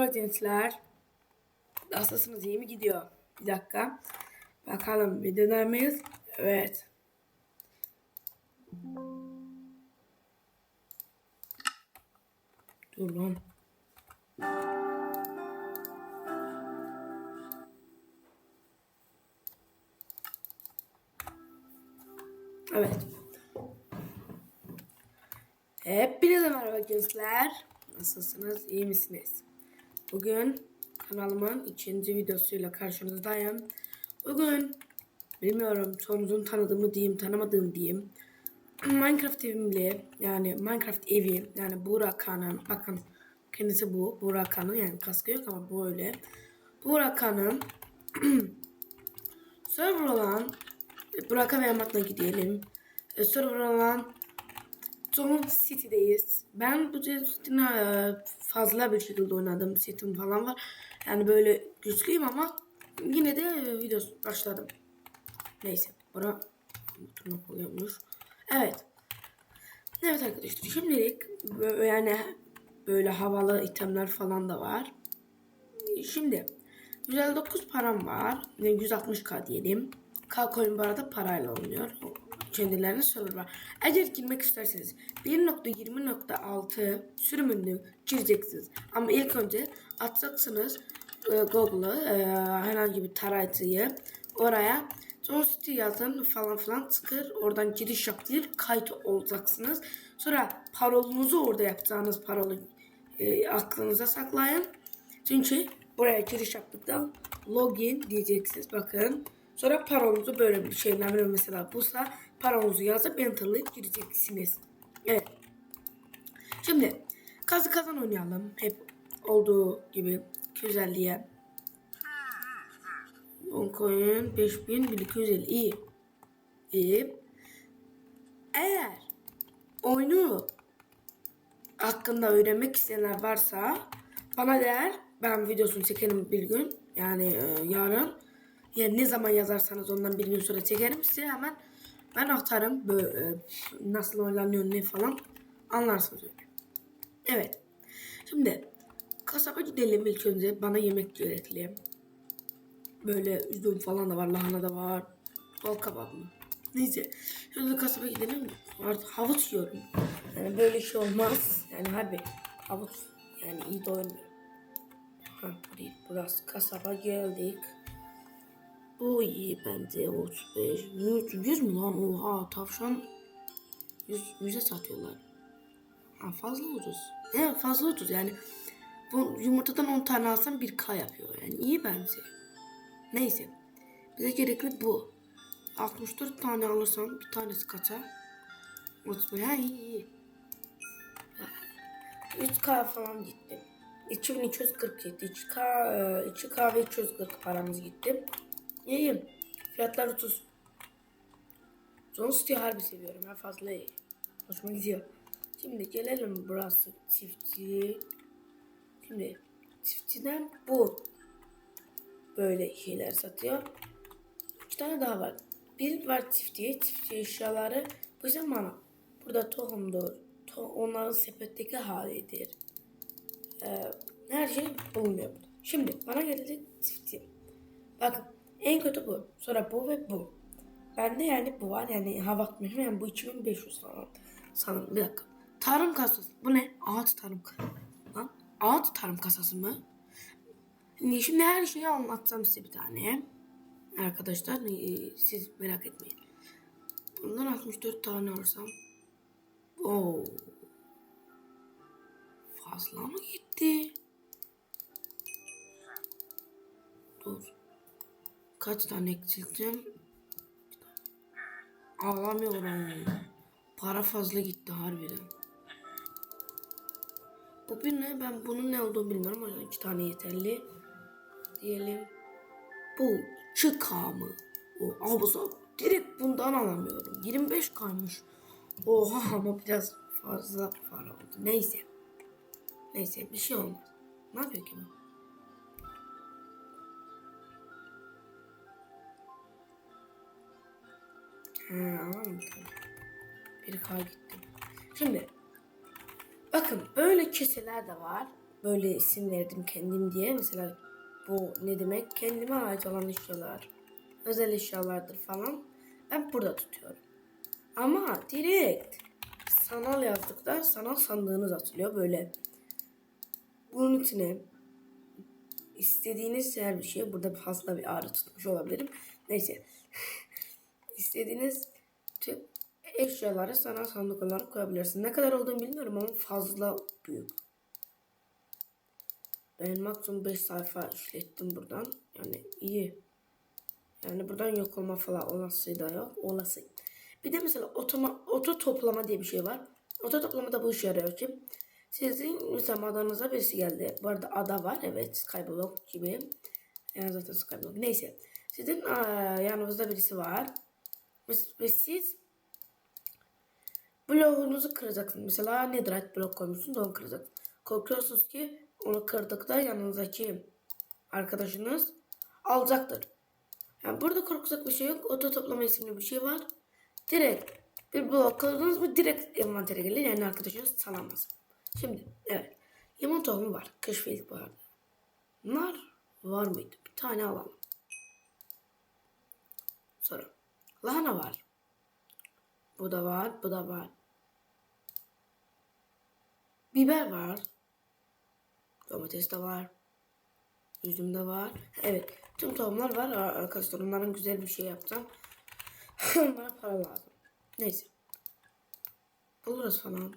Merhaba gençler. Nasılsınız? İyi mi gidiyor? Bir dakika. Bakalım videolar mıyız? Evet. Dur lan. Evet. Hepinize merhaba gençler. Nasılsınız? İyi misiniz? Bugün kanalımın ikinci videosuyla karşınızdayım. Bugün bilmiyorum çoğunuzun tanıdığımı diyeyim tanımadığım diyeyim. Minecraft evimle yani Minecraft evi yani Buraka'nın bakın kendisi bu Buraka'nın yani kaskı yok ama bu öyle. Buraka'nın server olan Burak'a ve Yamat'la gidelim. E, server olan Son City'deyiz. Ben bu City'nin e, fazla bir şekilde oynadım. City'm falan var. Yani böyle güçlüyüm ama yine de e, video başladım. Neyse. Bura oturmak oluyormuş. Evet. Evet arkadaşlar şimdilik yani böyle havalı itemler falan da var. Şimdi 159 param var. Yani 160k diyelim. K coin bu arada parayla alınıyor. Kendilerine server var. Eğer girmek isterseniz 1.20.6 sürümünü gireceksiniz. Ama ilk önce atacaksınız e, Google'a e, herhangi bir tarayıcıyı oraya Son City yazın falan filan çıkır. Oradan giriş yaptırıp kayıt olacaksınız. Sonra parolunuzu orada yapacağınız parolu e, aklınıza saklayın. Çünkü buraya giriş yaptıktan login diyeceksiniz. Bakın. Sonra parolunuzu böyle bir şeyler mesela bulsa parolunuzu yazıp enterlayıp gireceksiniz. Evet. Şimdi kazı kazan oynayalım. Hep olduğu gibi 250'ye. 10 coin 5250 iyi. İyi. Eğer oyunu hakkında öğrenmek isteyenler varsa bana der ben videosunu çekerim bir gün yani e, yarın yani ne zaman yazarsanız ondan bir gün sonra çekerim size hemen ben atarım böyle e, nasıl oynanıyor ne falan anlarsınız. Evet. Şimdi kasaba gidelim ilk önce bana yemek öğretelim. Böyle üzüm falan da var lahana da var. Bal kabak mı? Neyse. Şöyle kasaba gidelim. Artık havuç yiyorum. Yani böyle şey olmaz. Yani harbi havuç yani iyi doymuyor. Ha. Burası kasaba geldik. Bu iyi bence 35. 100, 100 mü lan? Oha tavşan 100, 100'e satıyorlar. Ha fazla ucuz. Evet fazla ucuz yani. Bu yumurtadan 10 tane alsam 1K yapıyor. Yani iyi bence. Neyse. Bize gerekli bu. 64 tane alırsam bir tanesi kaça? 35. Ha iyi iyi. 3K falan gitti. 2247. 2K, 2K ve 240 paramız gitti. İyiyim. Fiyatlar 30. Zone City harbi seviyorum. Ben fazla iyi. Hoşuma gidiyor. Şimdi gelelim burası çiftçi. Şimdi çiftçiden bu böyle şeyler satıyor. İki tane daha var. Bir var çiftçiye, çiftçi eşyaları. Bu ise bana. Burada tohumdur. To onların sepetteki halidir. Ee, her şey bulunuyor burada. Şimdi bana geldi çiftçi. Bakın en kötü bu. Sonra bu ve bu. Bende yani bu var yani hava atmıyorum yani bu 2500 falan. Sanırım bir dakika. Tarım kasası. Bu ne? Ağaç tarım kasası. Lan ağaç tarım kasası mı? Şimdi, her şeyi anlatacağım size bir tane. Arkadaşlar e, siz merak etmeyin. Bundan 64 tane alırsam. Oo. Fazla mı gitti? Dur. Kaç tane eksilteceğim? Alamıyorum. Para fazla gitti harbiden. Bu bir ne? Ben bunun ne olduğunu bilmiyorum. O yüzden iki tane yeterli. Diyelim. Bu çıka mı? O abuza direkt bundan alamıyorum. 25 kaymış. Oha ama biraz fazla para oldu. Neyse. Neyse bir şey olmaz. Ne yapıyor ki bu? Alalım tamam. Bir K gitti. Şimdi bakın böyle keseler de var. böyle isim verdim kendim diye. Mesela bu ne demek? Kendime ait olan eşyalar, özel eşyalardır falan. Ben burada tutuyorum. Ama direkt sanal yazdıkta sanal sandığınız atılıyor böyle. Bunun içine istediğiniz her bir şey burada fazla bir ağrı tutmuş olabilirim. Neyse. İstediğiniz tüm eşyaları sanal sandık olarak koyabilirsiniz. Ne kadar olduğunu bilmiyorum ama fazla büyük. Ben maksimum 5 sayfa işlettim buradan. Yani iyi. Yani buradan yok olma falan olası da yok. Olası. Bir de mesela otoma, oto toplama diye bir şey var. Oto toplama da bu işe yarıyor ki sizin mesela adanıza birisi geldi. Bu arada ada var evet Skyblock gibi. Yani zaten Skyblock. Neyse. Sizin aa, yanınızda birisi var. Ve, ve siz bloğunuzu kıracaksınız. Mesela netherite blok koymuşsunuz onu kıracaksınız. Korkuyorsunuz ki onu kırdıkta yanınızdaki arkadaşınız alacaktır. Yani burada korkacak bir şey yok. Oto toplama isimli bir şey var. Direkt bir blok kırdınız mı direkt envantere gelir. Yani arkadaşınız salamaz. Şimdi evet. Limon tohumu var. Keşfettik bu arada. Nar var mıydı? Bir tane alalım. Sonra lahana var. Bu da var. Bu da var. Biber var. Domates de var. Üzüm de var. Evet. Tüm tohumlar var. Arkadaşlar onların güzel bir şey yapacağım. Onlara para lazım. Neyse. Buluruz falan.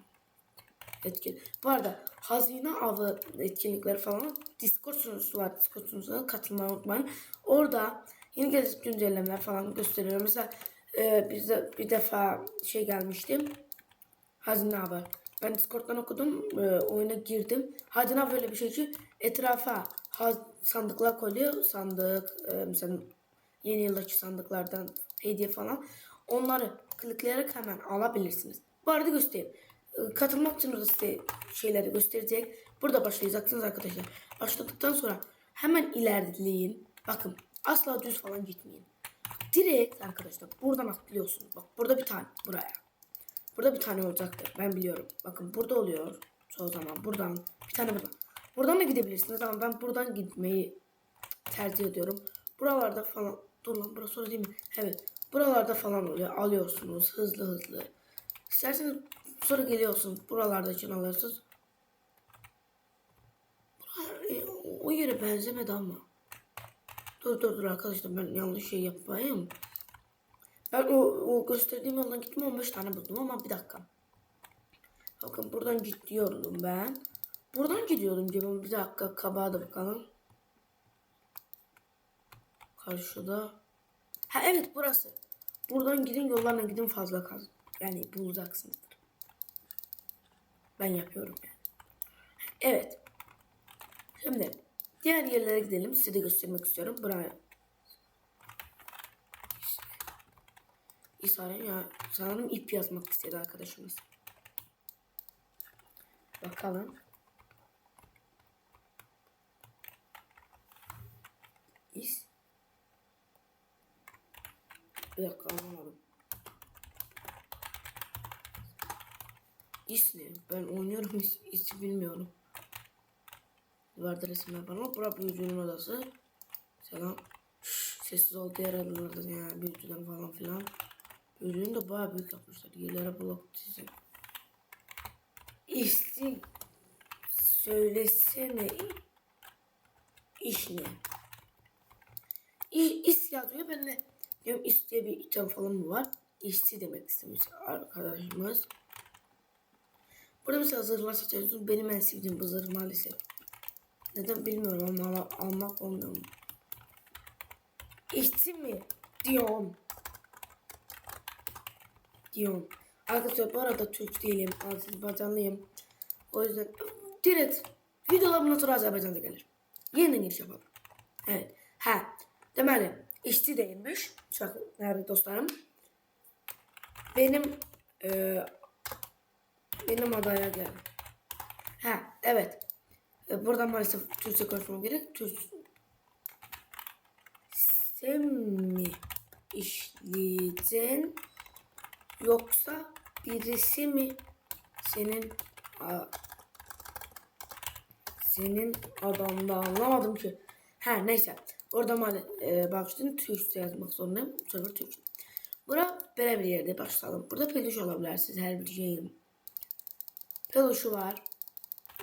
Etkin. Bu arada hazine avı etkinlikleri falan Discord sunucusu var. Discord sunucusuna katılmayı unutmayın. Orada yeni gelecek güncellemeler falan gösteriyor. Mesela e, bize bir defa şey gelmişti. Hazine avı. Ben Discord'dan okudum. E, oyuna girdim. Hazine böyle bir şey ki etrafa haz, sandıklar koyuyor. Sandık e, mesela yeni yıldaki sandıklardan hediye falan. Onları klikleyerek hemen alabilirsiniz. Bu arada göstereyim. Ee, Katılmak için de size şeyleri gösterecek. Burada başlayacaksınız arkadaşlar. Başladıktan sonra hemen ilerleyin. Bakın asla düz falan gitmeyin. Direkt arkadaşlar buradan atlıyorsunuz. Bak burada bir tane buraya. Burada bir tane olacaktır. Ben biliyorum. Bakın burada oluyor. Çoğu zaman buradan. Bir tane buradan. Buradan da gidebilirsiniz ama ben buradan gitmeyi tercih ediyorum. Buralarda falan. Dur lan burası orası değil mi? Evet. Buralarda falan oluyor. Alıyorsunuz hızlı hızlı. İsterseniz sonra geliyorsunuz. Buralarda için alırsınız. Bura- e, O yere benzemedi ama. Dur dur dur arkadaşlar ben yanlış şey yapmayayım. Ben o, o gösterdiğim yoldan gittim 15 tane buldum ama bir dakika. Bakın buradan gidiyordum ben. Buradan gidiyordum diyorum. Bir dakika kabağa da bakalım. Karşıda. Ha evet burası. Buradan gidin yollarla gidin fazla kaz. Yani bulacaksınız. Ben yapıyorum yani. Evet. Şimdi diğer yerlere gidelim. Size de göstermek istiyorum. Buraya. İsa'ya ya sanırım ip yazmak istedi arkadaşımız. Bakalım. İs. Bir dakika anlamadım. İs ne? Ben oynuyorum is, is'i bilmiyorum. Duvarda resimler ama bura büyücünün odası. Selam. Şşş, sessiz ol diğer adalardan ya büyücüden falan filan. Büyücünü de bayağı büyük yapmışlar. Yerlere blok dizin. İsti söylesene iş ne? İ, is yazıyor ben de diyorum is diye bir item falan mı var? İşsi demek istemiş arkadaşımız. Burada mesela zırhlar seçiyorsunuz. Benim en sevdiğim bu zırh maalesef. Neden bilmiyorum ama al- almak olmuyor mu? İşçi mi? Diyorum. Diyorum. Arkadaşlar bu arada Türk değilim. Azerbaycanlıyım. O yüzden direkt videolarımdan sonra Azerbaycan'da gelir. Yeniden giriş yapalım. Evet. Ha. Deməli, işçi değilmiş. Uşaq, nerede dostlarım? Benim e, benim adaya gel. Ha, evet. E, burada maalesef Türkçe konuşmam gerek. Türk mi işleyeceksin yoksa birisi mi senin a, senin adamda anlamadım ki. Her neyse. Orada mali e, başladın Türkçe yazmak zorundayım. Bu sefer Türkçe. Bura böyle bir yerde başlayalım. Burada peluş alabilirsiniz her bir şeyin. Peluşu var.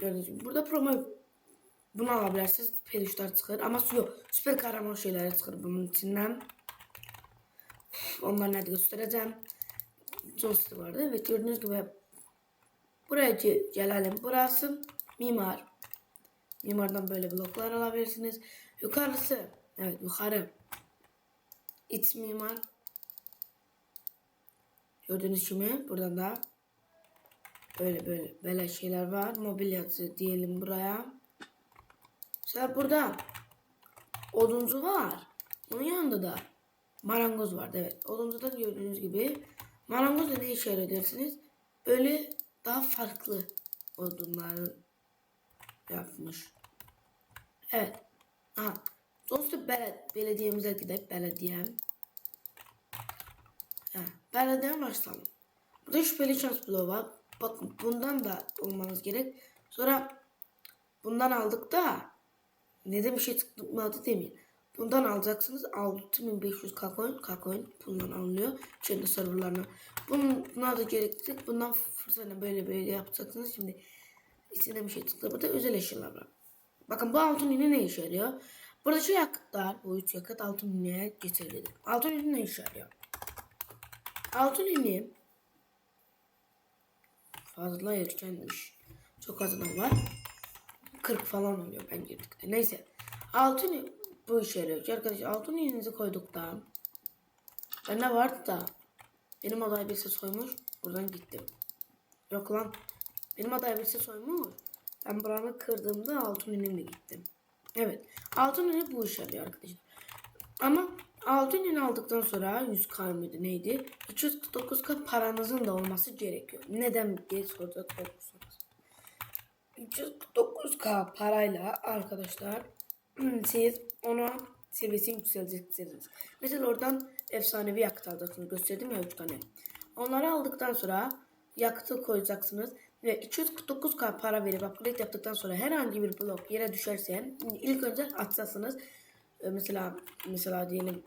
Gördüğünüz gibi. Burada promo bunu alabilirsiniz. Peluşlar çıkar. Ama yok. Süper kahraman şeyler çıkar bunun içinden. Onları nerede göstereceğim. Joystick vardı. Evet gördüğünüz gibi buraya ge- gelelim. Burası mimar. Mimardan böyle bloklar alabilirsiniz. Yukarısı. Evet yukarı. İç mimar. Gördüğünüz gibi buradan da böyle böyle böyle şeyler var. Mobilyası diyelim buraya. Mesela burada oduncu var. Onun yanında da marangoz vardı. Evet. Oduncuda gördüğünüz gibi marangoz da ne işe yarıyor dersiniz? Böyle daha farklı odunları yapmış. Evet. Aha. Sonuçta beled belediyemize gidelim. Belediye. Ha, belediyeden başlayalım. Burada şüpheli şans bloğu var. Bakın bundan da olmanız gerek. Sonra bundan aldık da neden bir şey çıkmadı demeyin. Bundan alacaksınız 6500 kakoin, kakoin bundan alınıyor. Kendi serverlarına. Buna da gerekecek. Bundan fırsatla böyle böyle yapacaksınız. Şimdi içinde bir şey çıktı. Burada özel eşyalar var. Bakın bu altın iğne ne işe yarıyor? Burada şu yakıtlar, bu üç yakıt altın iğneye getirildi. Altın iğne ne işe yarıyor? Altın iğne fazla erkenmiş. Çok az var. 40 falan oluyor ben girdikte. Neyse. Altın bu işe yarıyor. Arkadaşlar altın iğnenizi koyduk da. Bende vardı da. Benim aday birisi soymuş. Buradan gittim. Yok lan. Benim aday birisi soymuş. Ben buranı kırdığımda altın iğnemle gittim. Evet. Altın iğne bu işe yarıyor arkadaşlar. Ama altın iğne aldıktan sonra 100k mıydı neydi? 249k paranızın da olması gerekiyor. Neden diye soracak olursanız. 309k parayla arkadaşlar siz ona seviyesini yükselteceksiniz. Mesela oradan efsanevi yakıt alacaksınız. Gösterdim ya 3 tane. Onları aldıktan sonra yakıtı koyacaksınız ve 249k para verip upgrade yaptıktan sonra herhangi bir blok yere düşerse ilk önce atacaksınız. Ee, Mesela mesela diyelim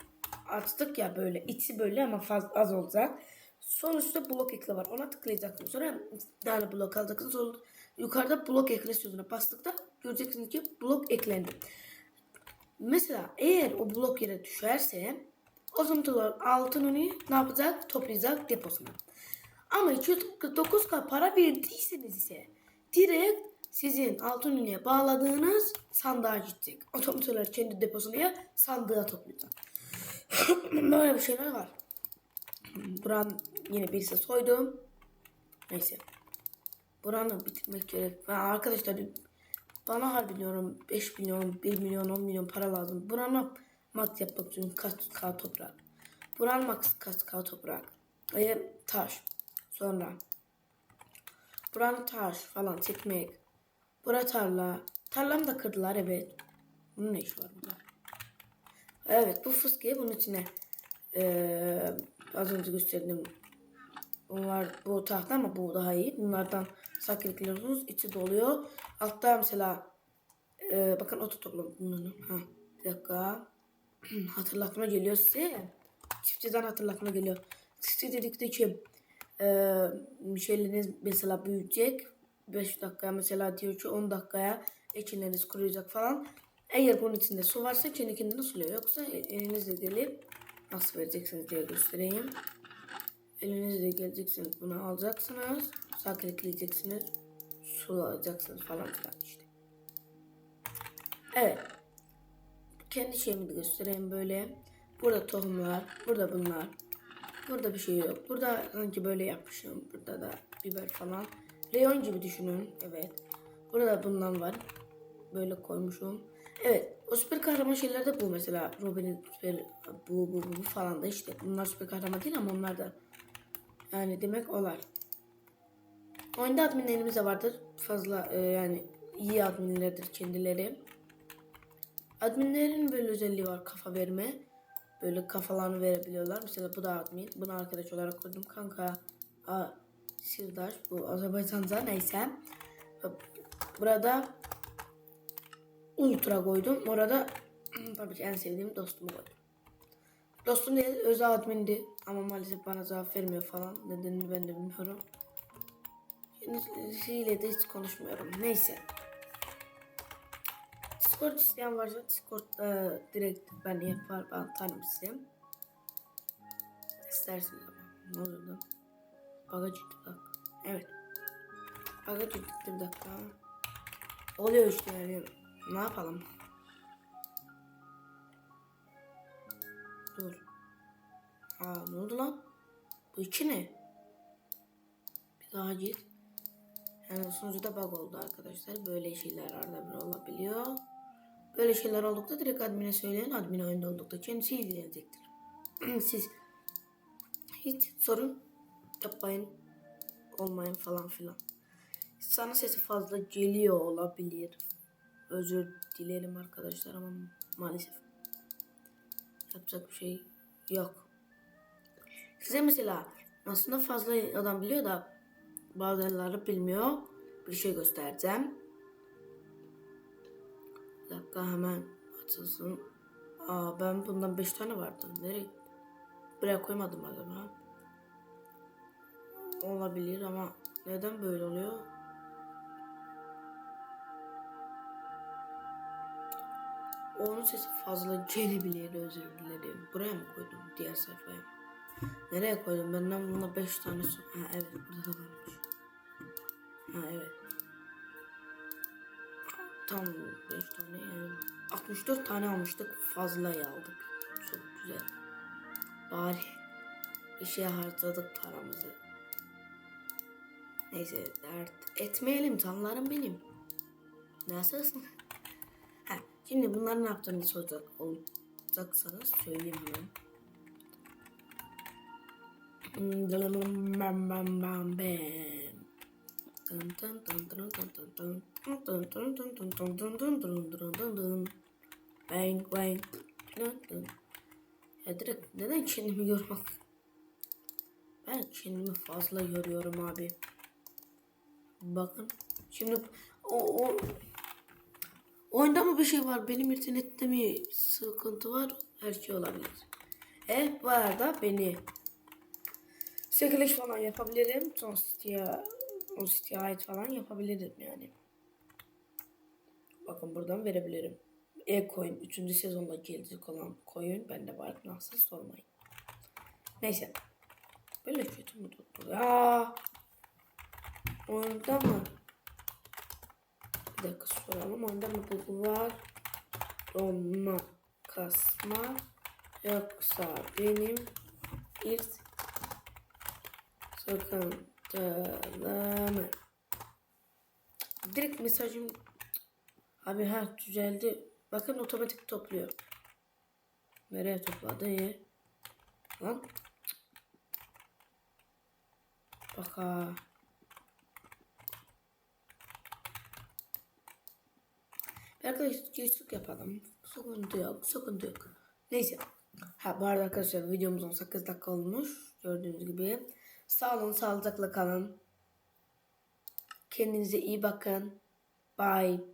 attık ya böyle içi böyle ama fazla az olacak. Sonuçta blok ekle var. Ona tıklayacaksınız. Sonra tane blok alacaksınız. Sonra yukarıda blok ekle sözüne bastıkta göreceksiniz ki blok eklendi. Mesela eğer o blok yere düşerse o zaman altını ne yapacak? Toplayacak deposuna. Ama 249k para verdiyseniz ise direkt sizin altın ünlüye bağladığınız sandığa gidecek. Otomatörler kendi deposunu ya sandığa toplayacak. Böyle bir şeyler var. Buran yine birisi soydum. Neyse. Buranı bitirmek gerek. Ben arkadaşlar bana harbi diyorum 5 milyon, 1 milyon, 10 milyon para lazım. Buranı max yapmak için kaç k toprak. Buranı max kaç k toprak. E, taş. Sonra buranı taş falan çekmek. Bura tarla. Tarlamı da kırdılar evet. Bunun ne işi var burada? Evet bu fıskiye bunun içine eee az önce gösterdim. Bunlar bu tahta ama bu daha iyi. Bunlardan saklıklıyorsunuz. içi doluyor. Altta mesela eee bakın oto toplam bunları. Ha, bir dakika. hatırlatma geliyor size. Çiftçiden hatırlatma geliyor. Çiftçi dedikte ki eee şeyleriniz mesela büyüyecek. 5 dakika mesela diyor ki 10 dakikaya ekinleriniz kuruyacak falan. Eğer bunun içinde su varsa kendi kendine suluyor. Yoksa elinizle gelip nasıl vereceksiniz diye göstereyim. Elinizle geleceksiniz bunu alacaksınız. Sağ klikleyeceksiniz. Sulayacaksınız falan filan işte. Evet. Kendi şeyimi de göstereyim böyle. Burada tohumlar. Burada bunlar. Burada bir şey yok. Burada sanki böyle yapmışım. Burada da biber falan. Reyon gibi düşünün. Evet. Burada bundan var. Böyle koymuşum. Evet. O süper kahraman şeyler bu mesela. Robin'in süper bu, bu, bu, bu falan da işte. Bunlar süper kahraman değil ama onlar da yani demek olar. Oyunda adminlerimiz de vardır. Fazla e, yani iyi adminlerdir kendileri. Adminlerin böyle özelliği var kafa verme. Böyle kafalarını verebiliyorlar. Mesela bu da admin. Bunu arkadaş olarak koydum. Kanka. Aa, Sirdaş. Bu Azerbaycan'da neyse. Burada ultra koydum. Orada tabii ki en sevdiğim dostumu koydum. Dostum değil özel admindi ama maalesef bana cevap vermiyor falan. Nedenini ben de bilmiyorum. Kendisiyle de hiç konuşmuyorum. Neyse. Discord isteyen varsa Discord'da direkt ben yapar ben tanımışım. İsterseniz ama. Ne olur lan? Bagaj gitti bak. Evet. Bagaj gitti bir dakika. Oluyor işte yani. Ne yapalım? Dur. Aa ne oldu lan? Bu iki ne? Bir daha git. Yani sunucuda bug oldu arkadaşlar. Böyle şeyler arada bir olabiliyor. Böyle şeyler oldukça direkt admine söyleyin. Admin oyunda oldukça kendisi ilgilenecektir. Siz hiç sorun yapmayın. Olmayın falan filan. Sana sesi fazla geliyor olabilir. Özür dilerim arkadaşlar ama maalesef yapacak bir şey yok. Size mesela aslında fazla adam biliyor da bazıları bilmiyor. Bir şey göstereceğim. Bir dakika hemen açılsın. Aa ben bundan 5 tane vardı. Nereye? Buraya koymadım acaba. Olabilir ama neden böyle oluyor? Onun sesi fazla gelebilir özür dilerim. Buraya mı koydum diğer sayfaya? Nereye koydum? Benden buna 5 tane. Ha evet burada da varmış. Ha evet. Tam 5 tane yani 64 tane almıştık fazlayı aldık. Çok güzel. Bari işe harcadık paramızı. Neyse dert etmeyelim canlarım benim. Nasılsın? Ha, şimdi bunlar ne yaptığını soracak olacaksanız söyleyeyim bam. Bang bang. Ya direkt neden kendimi yormak? Ben kendimi fazla yoruyorum abi. Bakın. Şimdi o, o oyunda mı bir şey var? Benim internette mi sıkıntı var? Her şey olabilir. E bu arada beni Çekiliş falan yapabilirim. Son siteye, o siteye ait falan yapabilirim yani. Bakın buradan verebilirim. E-Coin 3. sezonda gelecek olan coin bende var. Nasıl sormayın. Neyse. Böyle kötü mü tuttu? Ya. Oyunda mı? Bir dakika soralım. Oyunda mı bu var? Donma, kasma yoksa benim ilk sıkıntılı mı? Direkt mesajım abi ha düzeldi. Bakın otomatik topluyor. Nereye topladı ya? Lan. Bak ha. Arkadaşlar geçtik yapalım. Sıkıntı yok, sıkıntı yok. Neyse. Ha bu arada arkadaşlar videomuz 18 dakika olmuş. Gördüğünüz gibi. Sağ olun, sağlıcakla kalın. Kendinize iyi bakın. Bye.